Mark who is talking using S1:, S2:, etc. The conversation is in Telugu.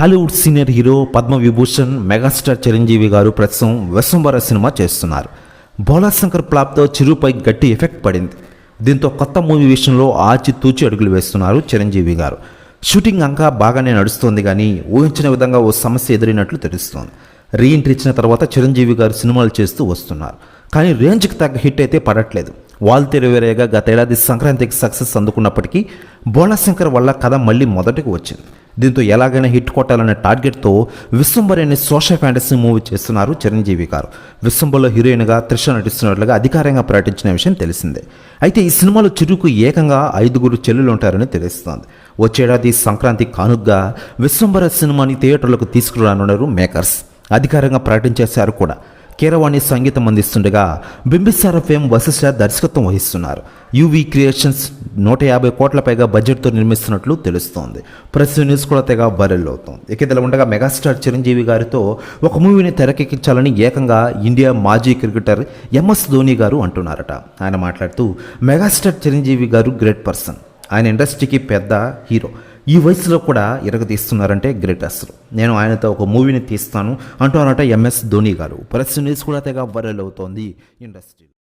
S1: Tollywood senior hero Padma Vibhushan megastar Chiranjeevi garu ప్రస్తుతం వెసంబర సినిమా చేస్తున్నారు. భోలాశంకర్ ప్లాప్తో చిరుపై గట్టి ఎఫెక్ట్ పడింది. దీంతో కొత్త మూవీ విషయంలో ఆచితూచి అడుగులు వేస్తున్నారు చిరంజీవి గారు. షూటింగ్ అంకా బాగానే నడుస్తోంది కానీ ఊహించిన విధంగా ఓ సమస్య ఎదురైనట్లు తెలుస్తోంది. రీఎంట్రీ ఇచ్చిన తర్వాత చిరంజీవి గారు సినిమాలు చేస్తూ వస్తున్నారు. కానీ రేంజ్కి తగ్గ హిట్ అయితే పడట్లేదు. వాల్ తెరవేరేగా గతేడాది సంక్రాంతికి సక్సెస్ అందుకున్నప్పటికీ బోళాశంకర్ వల్ల కథ మళ్ళీ మొదటికి వచ్చింది. దీంతో ఎలాగైనా హిట్ కొట్టాలనే టార్గెట్తో విశ్వంబర్ అనే సోషల్ ఫ్యాంటసీ మూవీ చేస్తున్నారు చిరంజీవి గారు. విశ్వంబర్లో హీరోయిన్గా త్రిష నటిస్తున్నట్లుగా అధికారంగా ప్రకటించిన విషయం తెలిసిందే. అయితే ఈ సినిమాలో చిరుకు ఏకంగా ఐదుగురు చెల్లెలు ఉంటారని తెలుస్తోంది. వచ్చేడాది సంక్రాంతి కానుగ్గా విశ్వంబర సినిమాని థియేటర్లకు తీసుకురానున్నారు మేకర్స్. అధికారంగా ప్రకటించేశారు కూడా. కీరవాణి సంగీతం అందిస్తుండగా బింబిసార ఫేమ్ వశిష్ఠ దర్శకత్వం వహిస్తున్నారు. యూవీ క్రియేషన్స్ నూట యాభై కోట్ల పైగా బడ్జెట్తో నిర్మిస్తున్నట్లు తెలుస్తోంది. ప్రెస్ న్యూస్ కూడా తెగ వైరల్ అవుతోంది. ఇక ఇదిలా ఉండగా మెగాస్టార్ చిరంజీవి గారితో ఒక మూవీని తెరకెక్కించాలని ఏకంగా ఇండియా మాజీ క్రికెటర్ ఎంఎస్ ధోని గారు అంటున్నారట. ఆయన మాట్లాడుతూ మెగాస్టార్ చిరంజీవి గారు గ్రేట్ పర్సన్. ఆయన ఇండస్ట్రీకి పెద్ద హీరో. ఈ వయసులో కూడా ఇరగదీస్తున్నారంటే గ్రేట్ అసలు నేను ఆయనతో ఒక మూవీని తీస్తాను. అంటూ అంటున్నారట ఎంఎస్ ధోని గారు. ప్రెస్ న్యూస్ కూడా తెగ వైరల్ అవుతోంది. ఇండస్ట్రీ